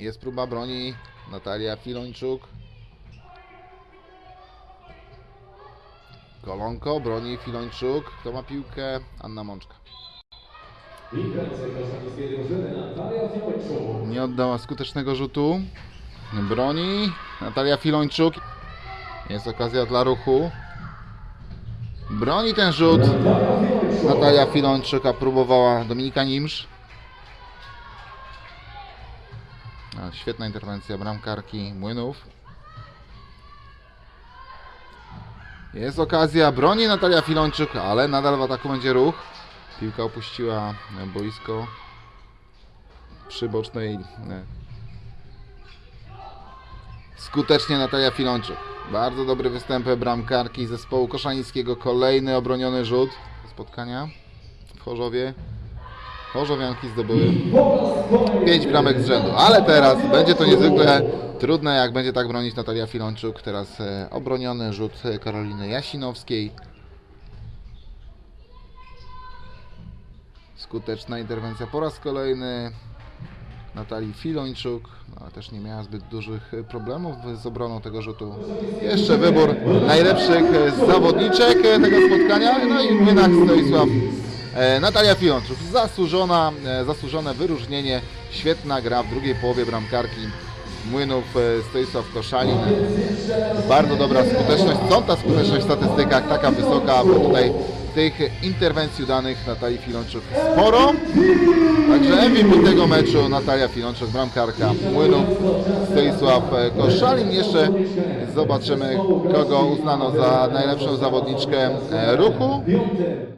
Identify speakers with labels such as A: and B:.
A: Jest próba broni. Natalia Filończuk. Kolonko, broni Filończuk. Kto ma piłkę? Anna Mączka. Nie oddała skutecznego rzutu. Broni. Natalia Filończuk. Jest okazja dla ruchu. Broni ten rzut. Natalia Filończyk, a próbowała Dominika Nimsz. Świetna interwencja bramkarki Młynów. Jest okazja, broni Natalia Filończyk, ale nadal w ataku będzie ruch. Piłka opuściła boisko przy bocznej. e, Skutecznie Natalia Filończyk. Bardzo dobry występ bramkarki zespołu koszalińskiego. Kolejny obroniony rzut spotkania w Chorzowie. Chorzowianki zdobyły 5 bramek z rzędu, ale teraz będzie to niezwykle trudne, jak będzie tak bronić Natalia Filonczuk. Teraz e, obroniony rzut Karoliny Jasinowskiej. Skuteczna interwencja po raz kolejny Natalii Filończuk, no, ale też nie miała zbyt dużych problemów z obroną tego rzutu. Jeszcze wybór najlepszych zawodniczek tego spotkania, no i w Stoisław Natalia Fiłączuk, zasłużona, e, zasłużone wyróżnienie, świetna gra w drugiej połowie bramkarki Młynów e, Stoisław Koszalin. Bardzo dobra skuteczność, stąd ta skuteczność w statystykach taka wysoka, bo tutaj tych interwencji udanych Natalii Filączuk sporo. Także MVP tego meczu Natalia Filączuk, bramkarka Młynów Stoisław e, Koszalin. Jeszcze zobaczymy, kogo uznano za najlepszą zawodniczkę e, ruchu.